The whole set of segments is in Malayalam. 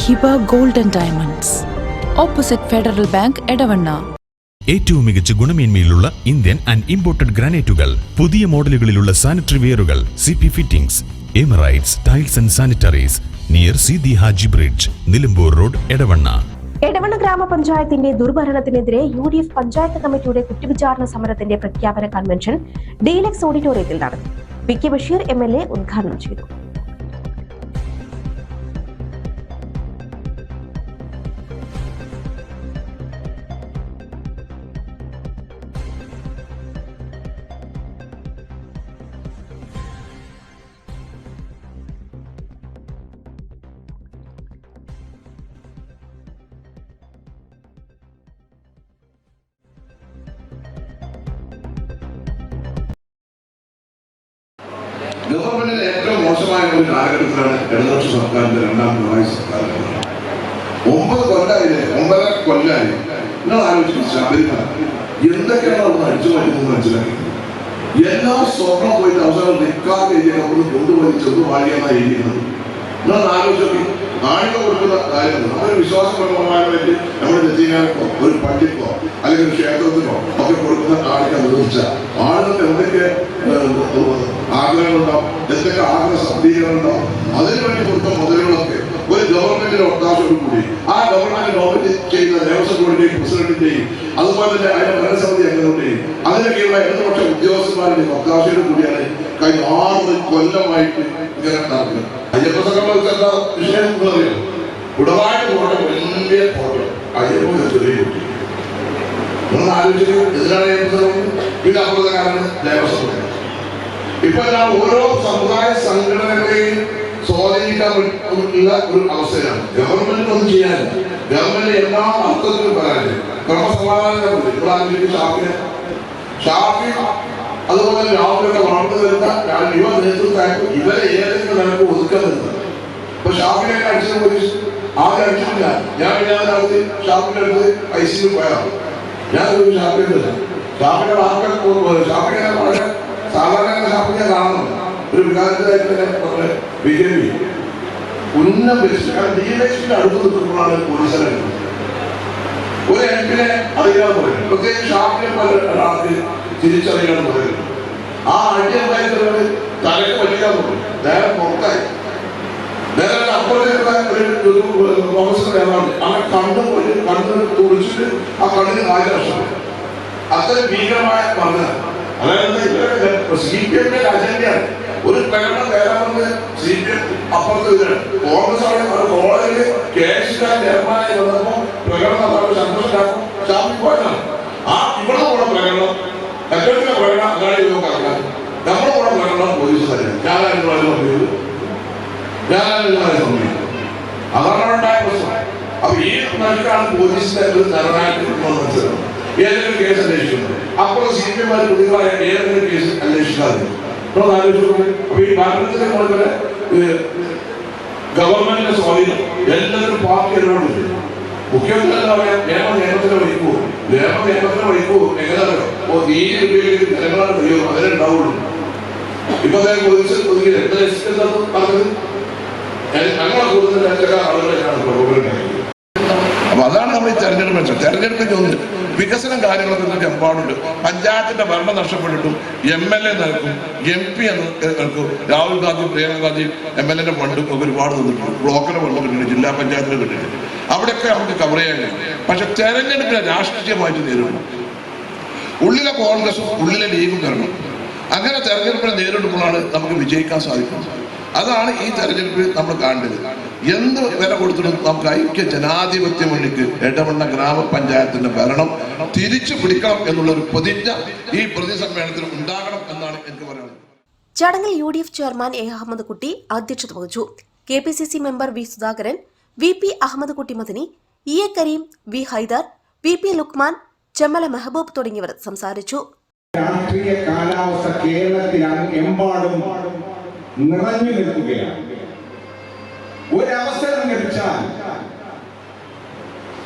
Hiba Golden Diamonds. Opposite Federal Bank Edavanna. ഏറ്റവും മികച്ച ഗുണമേന്മയിലുള്ള ഇന്ത്യൻ ആൻഡ് ഇമ്പോർട്ടഡ് ഗ്രാനൈറ്റുകൾ പുതിയ മോഡലുകളിലുള്ള sanitary വെയറുകൾ C P fittings Emirates tiles and sanitaries near C the Haji bridge Nilambur road Edavanna. Edavanna ഗ്രാമപഞ്ചായത്തിന്റെ ദുർഭരണത്തിനെതിരെ യു ഡി എഫ് പഞ്ചായത്ത് കമ്മിറ്റിയുടെ കുറ്റവിചാരണ സമരത്തിന്റെ പ്രഖ്യാപന കൺവെൻഷൻ ഡീലക്സ് ഓഡിറ്റോറിയത്തിൽ നടന്നു. P K Basheer M L A ഉദ്ഘാടനം ചെയ്തു. ഗവൺമെന്റിന് ഏറ്റവും മോശമായ ഒരു കാലഘട്ടത്തിലാണ് ഇടതുപക്ഷ സർക്കാരിന്റെ രണ്ടാം പിണറായി സർക്കാർ. ഒമ്പത് കൊല്ലായില്ലേ? ഒമ്പതര കൊല്ലായി. നിങ്ങൾ ആലോചിക്കും ശബരിമല. എന്തൊക്കെയാണ് അവിടെ അടിച്ചു മാറ്റുന്നത് മനസ്സിലാക്കി? എല്ലാ സ്വർണം പോയിട്ട് അവസാനം നിൽക്കാതെ എഴുതിയ കൊണ്ട് കൊണ്ടുപോയി ചെറു വാഴിയെന്നാണ് എഴുതിയിരുന്നത് നിങ്ങൾ ആലോചിക്കും ആളുകൾ കൊടുക്കുന്ന കാര്യങ്ങൾ. നമ്മുടെ വിശ്വാസപരമായ വേണ്ടി നമ്മുടെ നെറ്റിങ്ങാനോ ഒരു പള്ളിക്കോ അല്ലെങ്കിൽ ഒരു ക്ഷേത്രത്തിനോ ഒക്കെ കൊടുക്കുന്ന ആളുകൾ നിർമ്മിച്ച ആളുകൾക്ക് എന്തൊക്കെ ആഗ്രഹങ്ങളുണ്ടോ? എന്തൊക്കെ ആഗ്രഹ സബ്ദീകരണമുണ്ടോ അതിനുവേണ്ടി കൊടുത്ത മുതലുകളൊക്കെ ഒരു ഗവൺമെന്റിന്റെ ഒത്താശയോട് കൂടി. ആ ഗവൺമെന്റ് നോമിനി ചെയ്യുന്ന ദേവസ്വം ബോർഡിന്റെയും പ്രസിഡന്റിന്റെയും അതുപോലെ തന്നെ അതിന്റെ ഭരണസമിതി അംഗങ്ങളുടെയും. അതിനൊക്കെയുള്ള ഇടതുപക്ഷ ഉദ്യോഗസ്ഥന്മാരുടെയും ഒത്താശയോട് കൂടിയാണ് കഴിഞ്ഞ ആറ് കൊല്ലമായിട്ട് ഇങ്ങനെ നടക്കുന്നത് അയ്യപ്പ സംഘം എന്താ വിഷയം നിങ്ങളറിയോ ഉടവാട് പോകേണ്ട വലിയ ഫോട്ടോ അയ്യപ്പ ചെറിയ കുട്ടി. നിങ്ങൾ ആലോചിച്ചു എന്തിനാണ് അയ്യപ്പ സംഘം പിന്നെ അപ്പുറത്തുകാരാണ് ദേവസ്വം. ഇപ്പൊ എല്ലാം ഓരോ സമുദായ സംഘടനകളെയും സ്വാധീനിക്കാൻ പറ്റുന്ന ഒരു അവസ്ഥയാണ് ഗവൺമെന്റ് ഒന്നും ചെയ്യാനില്ല. ഗവൺമെന്റ് എല്ലാ അർത്ഥത്തിലും പറയാനില്ല. ക്രമസമാധാനം ഷാഫി അതുപോലെ രാഹുലൊക്കെ വളർന്നു വരുന്ന യുവ നേതൃത്വം ഇവരെ ഏതെങ്കിലും നമുക്ക് ഒതുക്കുന്നുണ്ട് ഇപ്പൊ ഷാഫിനെ അടിച്ച പോലീസ് ആരും അടിച്ചിട്ടില്ല. ഞാൻ അടുത്ത് ഷാഫിന്റെ അടുത്ത് ഐ സിയിൽ പോയതാണ് ഞാൻ ഒരു ഷാഫിന്റെ ഷാഫിന്റെ വാക്കുകൾ ഷാഫിനെ വളരെ സാധാരണ ഷാഫിനെ കാണുന്നു. ഒരു വികാരത്തിലായിട്ട് വളരെ ബി ജെ പി ഉന്നം വെച്ച് കാരണം അടുത്ത് നിൽക്കുമ്പോഴാണ് പോലീസിനെ ഒരു എം പിനെ അറിയാൻ പറയും പ്രത്യേകിച്ച് ഷാഫിനെ പോലെ ഒരാൾക്ക് തിരിച്ചറിയാൻ പറയും ആ അടി ഉണ്ടായിരുന്ന തലക്ക് വലിക്കാൻ പറയും നേരെ പുറത്തായി. നേരെ അപ്പുറത്തേക്കുള്ള ഒരു ഒരു പ്രൊഫസർ ഏതാണ് അങ്ങനെ കണ്ണു പോയി കണ്ണ് തുറിച്ചിട്ട് ആ കണ്ണിന് നാല് ലക്ഷം അത്രയും ഭീകരമായ മണ്ണ് അതായത് ഇവരുടെ സി പി എമ്മിന്റെ അജണ്ടയാണ്. ഒരു പ്രകടനം നേരെ വന്ന് സി പി എം അപ്പുറത്ത് കോൺഗ്രസ് ആണ് കോളേജിൽ കെ എസ് ചെയർമാനായി വന്നപ്പോ പ്രകടനം നടത്താൻ സന്തോഷമാക്കും ഷാപ്പി പോയതാണ് ആ ഇവിടെ കൂടെ പ്രകടനം കച്ചവടത്തിലെ പ്രകടനം അതാണ് ഇത് നോക്കാൻ നമ്മുടെ കൂടെ പ്രകടനം പോലീസ് തന്നെ പറഞ്ഞത് ഞാനായിരുന്നു അത് പറഞ്ഞത് അതാണ് ഉണ്ടായ പ്രശ്നം. അപ്പൊ ഈ നടുക്കാണ് പോലീസിന്റെ ഒരു മനസ്സിലാവും ഏതെങ്കിലും കേസ് അന്വേഷിക്കുന്നത് അപ്പോൾ സി പി എമാർ കേസ് അന്വേഷിക്കാതെ. നമ്മൾ ആലോചിച്ചു അപ്പൊ ഈ ഭരണത്തിന്റെ മുകളിൽ ഗവൺമെന്റിന്റെ സ്വാധീനം എല്ലാവരും പാർട്ടി ഇടപെടുന്നുണ്ട് മുഖ്യമന്ത്രി എന്താ പറയാ നിയമ നിയമത്തിന്റെ വഴിക്ക് പോകും. നിയമ നിയമത്തിന്റെ വഴിക്ക് പോകും. എങ്ങനെയാണോ ഓ നീതി ഉണ്ടാവുള്ളൂ. ഇപ്പൊ കുതിച്ച് ഒതുക്കി പറഞ്ഞത്? ചില ആളുകളെയാണ് പ്രകോപനം അപ്പൊ അതാണ് നമ്മൾ ഈ തെരഞ്ഞെടുപ്പ് വെച്ചത്. തെരഞ്ഞെടുപ്പിന് ഒന്ന് വികസനം കാര്യങ്ങളൊക്കെ നിങ്ങൾക്ക് എമ്പാടുണ്ട്. പഞ്ചായത്തിന്റെ ഭരണം നഷ്ടപ്പെട്ടിട്ടും എം എൽ എ നിൽക്കും എം പി എന്ന് നിൽക്കും രാഹുൽ ഗാന്ധി പ്രിയങ്ക ഗാന്ധി എം എൽ എന്റെ ഫണ്ടും ഒക്കെ ഒരുപാട് നിന്നിട്ടുണ്ട് ബ്ലോക്കിന് ഫണ്ട് കിട്ടിയിട്ടുണ്ട് ജില്ലാ പഞ്ചായത്തിന് കിട്ടിയിട്ടുണ്ട്. അവിടെയൊക്കെ നമുക്ക് കവർ ചെയ്യാൻ കഴിയും. പക്ഷെ തെരഞ്ഞെടുപ്പിനെ രാഷ്ട്രീയമായിട്ട് നേരിടണം. ഉള്ളിലെ കോൺഗ്രസും ഉള്ളിലെ ലീഗും വരണം. അങ്ങനെ തെരഞ്ഞെടുപ്പിനെ നേരിടുമ്പോഴാണ് നമുക്ക് വിജയിക്കാൻ സാധിക്കുന്നത്. അതാണ് ഈ തെരഞ്ഞെടുപ്പിൽ നമ്മൾ കാണേണ്ടത്. എന്ത് വില കൊടുത്തിട്ടും നമുക്ക് ഐക്യ ജനാധിപത്യ മുന്നിക്ക് ഇടവണ്ണ ഗ്രാമപഞ്ചായത്തിന്റെ ഭരണം തിരിച്ചു പിടിക്കണം എന്നുള്ള ഒരു പ്രതിജ്ഞ ഈ പ്രതിസമ്മേളനത്തിൽ ഉണ്ടാകണം എന്നാണ് എനിക്ക് പറയുന്നത് ചടങ്ങിൽ U D F chairman A Ahmed Kutty അധ്യക്ഷത വഹിച്ചു. K P C C member V Sudhakaran V P Ahmed Kutty Madani E A Kareem V Haider V P Luqman Chemmala Mehboob തുടങ്ങിയവർ സംസാരിച്ചു. രാഷ്ട്രീയ കാലാവസ്ഥ കേരളത്തിൽ എമ്പാടും നിറഞ്ഞു നിൽക്കുകയാണ്. ഒരവസരം ലഭിച്ചാൽ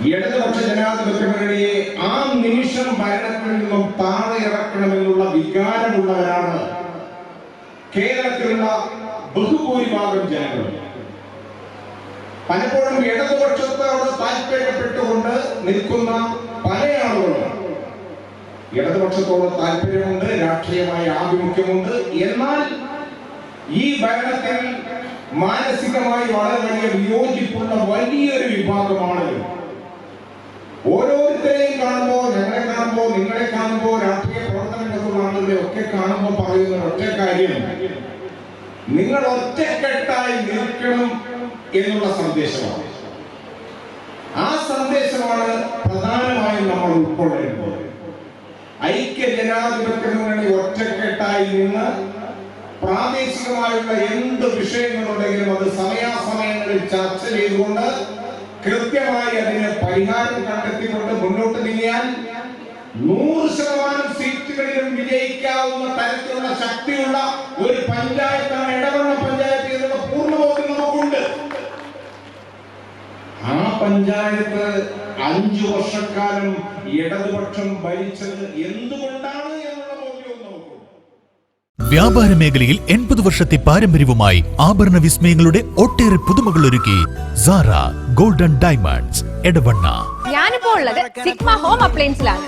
ഇടതുപക്ഷ ജനാധിപത്യ ആ നിമിഷം ഭരണത്തിൽ നിന്നും താഴെ ഇറക്കണമെന്നുള്ള വികാരമുള്ളവരാണ് കേരളത്തിലുള്ള ബഹുഭൂരിഭാഗം ജനങ്ങൾ പലപ്പോഴും ഇടതുപക്ഷത്തോട് താല്പര്യപ്പെട്ടുകൊണ്ട് നിൽക്കുന്ന ഇടതുപക്ഷത്തോട് താല്പര്യമുണ്ട് രാഷ്ട്രീയമായ ആഭിമുഖ്യമുണ്ട്. എന്നാൽ ഈ ഭരണത്തിൽ മാനസികമായി വളരെ വലിയ വിയോജിപ്പുള്ള വലിയൊരു വിഭാഗമാണ് ഓരോരുത്തരെയും കാണുമ്പോൾ ഞങ്ങളെ കാണുമ്പോൾ നിങ്ങളെ കാണുമ്പോൾ രാഷ്ട്രീയ പ്രവർത്തനങ്ങളുള്ള ആളുകളെ ഒക്കെ കാണുമ്പോൾ പറയുന്ന ഒറ്റ കാര്യം. നിങ്ങൾ ഒറ്റക്കെട്ടായി നിൽക്കണം എന്നുള്ള സന്ദേശമാണ്. ആ സന്ദേശമാണ് പ്രധാനമായും നമ്മൾ ഉൾക്കൊള്ളേണ്ടത്. ഐക്യ ഒറ്റക്കെട്ടായി നിന്ന് പ്രാദേശികമായുള്ള എന്ത് വിഷയങ്ങളുണ്ടെങ്കിലും അത് സമയാസമയങ്ങളിൽ ചർച്ച ചെയ്തുകൊണ്ട് കൃത്യമായി അതിന് പരിഹാരം കണ്ടെത്തിക്കൊണ്ട് മുന്നോട്ട് നീങ്ങിയാൽ നൂറ് ശതമാനം സീറ്റുകളിലും വിജയിക്കാവുന്ന തരത്തിലുള്ള ശക്തിയുള്ള ഒരു പഞ്ചായത്താണ് ഇടവണ്ണ പഞ്ചായത്ത് എന്നുള്ള പൂർണബോധം നമുക്കുണ്ട്. ആ പഞ്ചായത്ത് അഞ്ചു വർഷക്കാലം ഇടതുപക്ഷം ഭരിച്ചത് എന്തുകൊണ്ടാണ് എന്നുള്ള ബോധ്യവും നമുക്കുണ്ട്. വ്യാപാര മേഖലയിൽ എൺപത് വർഷത്തെ പാരമ്പര്യവുമായി ആഭരണ വിസ്മയങ്ങളുടെ ഒട്ടേറെ പുതുമകൾ ഒരുക്കി സാറ ഗോൾഡൻ ഡയമണ്ട്സ് എടവണ്ണ. ഞാനിപ്പോ ഉള്ളത് സിഗ്മ ഹോം അപ്ലയൻസിലാണ്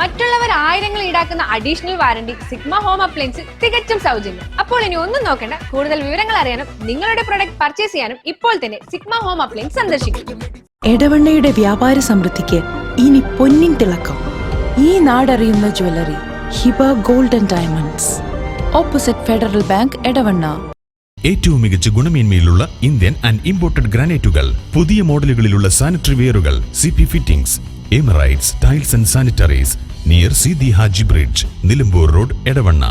മറ്റുള്ളവർ ആയിരങ്ങൾ ഈടാക്കുന്ന അഡീഷണൽ വാറണ്ടി സിഗ്മ ഹോം അപ്ലയൻസിൽ തികച്ചും സൗജന്യം. അപ്പോൾ ഇനി ഒന്നും നോക്കേണ്ട കൂടുതൽ വിവരങ്ങൾ അറിയാനും നിങ്ങളുടെ പ്രൊഡക്റ്റ് പർച്ചേസ് ചെയ്യാനും ഇപ്പോൾ തന്നെ സിഗ്മ ഹോം അപ്ലയൻസ് സന്ദർശിക്കും. എടവണ്ണയുടെ വ്യാപാര സമൃദ്ധിക്ക് ഇനി പൊന്നിൻ തിളക്കം. ഈ നാടറിയുന്ന jewellery Hiba Golden Diamonds. Opposite Federal Bank Edavanna. ഏറ്റവും മികച്ച ഗുണമേന്മയിലുള്ള ഇന്ത്യൻ ആൻഡ് ഇമ്പോർട്ടഡ് ഗ്രാനൈറ്റുകൾ പുതിയ മോഡലുകളിലുള്ള sanitary വെയറുകൾ C P fittings Emirates tiles and sanitaries near C the Haji bridge Nilambur road Edavanna.